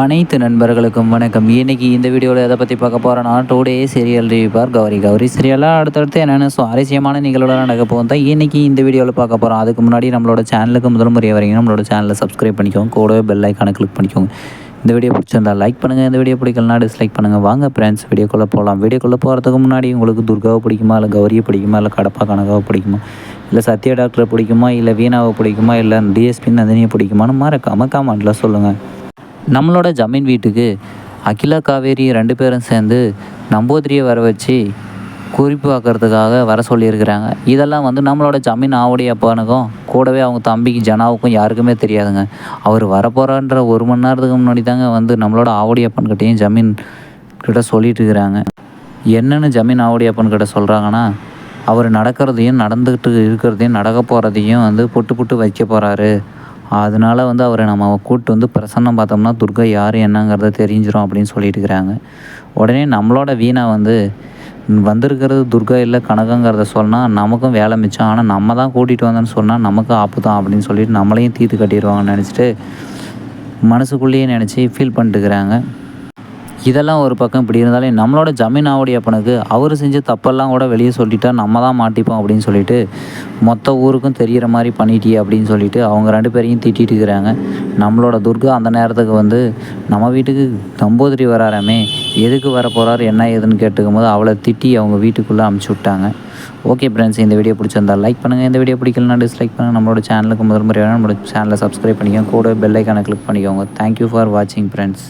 அனைத்து நண்பர்களுக்கும் வணக்கம். இன்றைக்கி இந்த வீடியோவில் எதை பற்றி பார்க்க போகிறோன்னா டூடே சீரியல் ரிவிப்பார் கௌரி. கௌரி சீரியலாக அடுத்தடுத்து என்னென்ன சுவாரஸ்யமான நிகழ்வுகள் நடக்க போகும் தான் இன்னைக்கு இந்த வீடியோவில் பார்க்க போகிறோம் அதுக்கு முன்னாடி நம்மளோட சேனலுக்கு முதல் முறையாக வரீங்க நம்மளோட சேனலை சப்ஸ்கிரைப் பண்ணிக்கோங்க. கூடவே பெல் ஐக்கானை கிளிக் பண்ணிக்கோங்க. இந்த வீடியோ பிடிச்சிருந்தா லைக் பண்ணுங்கள் இந்த வீடியோ பிடிக்கலனா டிஸ்லைக் பண்ணுங்கள் வாங்க ஃப்ரெண்ட்ஸ் வீடியோக்குள்ளே போகலாம் வீடியோக்குள்ளே போகிறதுக்கு முன்னாடி உங்களுக்கு துர்காவை பிடிக்குமா? இல்லை கௌரியை பிடிக்குமா? இல்லை கடப்பா கனகாவை பிடிக்குமா? இல்லை சத்யா டாக்டரை பிடிக்குமா? இல்லை வீணாவை பிடிக்குமா? இல்லை டிஎஸ்பி நந்தினியை பிடிக்குமான்னு மறக்காமல் காமெண்ட்டில் சொல்லுங்கள் நம்மளோட ஜமீன் வீட்டுக்கு அகிலா காவேரி ரெண்டு பேரும் சேர்ந்து நம்பூதிரியை வர வச்சு குறிப்பு பார்க்கறதுக்காக வர சொல்லியிருக்கிறாங்க. இதெல்லாம் வந்து நம்மளோட ஜமீன் ஆவுடைய அப்பானுக்கும் கூடவே அவங்க தம்பிக்கு ஜனாவுக்கும் யாருக்குமே தெரியாதுங்க. அவர் வரப்போகிறான்ற ஒரு மணி நேரத்துக்கு முன்னாடி தாங்க வந்து நம்மளோட ஆவுடைய அப்பன்கிட்டையும் ஜமீன் கிட்ட சொல்லிட்டு இருக்கிறாங்க என்னென்னு ஜமீன் ஆவுடைய அப்பன் கிட்ட சொல்கிறாங்கன்னா அவர் நடக்கிறதையும் நடந்துக்கிட்டு இருக்கிறதையும் நடக்க போகிறதையும் வந்து புட்டு புட்டு வைக்க போகிறாரு அதனால வந்து அவரை நம்ம கூப்பிட்டு வந்து பிரசன்னம் பார்த்தோம்னா துர்கா யார் என்னங்கிறத தெரிஞ்சிடும் அப்படின்னு சொல்லிட்டு இருக்கிறாங்க. உடனே நம்மளோட வீணா வந்து வந்திருக்கிறது துர்கா இல்லை கனகங்கிறத சொன்னால் நமக்கும் வேலை மிச்சம். ஆனால் நம்ம தான் கூட்டிகிட்டு வந்தோன்னு சொன்னால் நமக்கு ஆப்பு தான் அப்படின்னு சொல்லிட்டு நம்மளையும் தீர்த்து கட்டிடுவாங்கன்னு நினச்சிட்டு மனசுக்குள்ளேயே நினச்சி ஃபீல் பண்ணிட்டுக்கிறாங்க இதெல்லாம் ஒரு பக்கம் இப்படி இருந்தாலே நம்மளோட ஜமீன் ஆவுடைய அப்பனுக்கு அவர் செஞ்ச தப்பெல்லாம் கூட வெளியே சொல்லிட்டா நம்ம தான் மாட்டிப்போம் அப்படின்னு சொல்லிட்டு மொத்த ஊருக்கும் தெரிகிற மாதிரி பண்ணிட்டியே அப்படின்னு சொல்லிட்டு அவங்க ரெண்டு பேரையும் திட்டிகிட்டு இருக்கிறாங்க. நம்மளோட துர்கா அந்த நேரத்துக்கு வந்து நம்ம வீட்டுக்கு நம்பூதிரி வராராமே எதுக்கு வர போகிறாரு என்ன ஏதுன்னு கேட்டுக்கும் போது அவளை திட்டி அவங்க வீட்டுக்குள்ளே அமுச்சு விட்டாங்க. ஓகே ஃப்ரெண்ட்ஸ் இந்த வீடியோ பிடிச்சிருந்தா லைக் பண்ணுங்கள் இந்த வீடியோ பிடிக்கலனா டிஸ்லைக் பண்ணுங்கள் நம்மளோட சேனலுக்கு முதல் முறையாக நம்மளோட சேனலை சப்ஸ்கிரைப் பண்ணிக்கோங்க. கூட பெல்லைக்கான கிளிக் பண்ணிக்கோங்க. தேங்க்யூ ஃபார் வாட்சிங் ஃப்ரெண்ட்ஸ்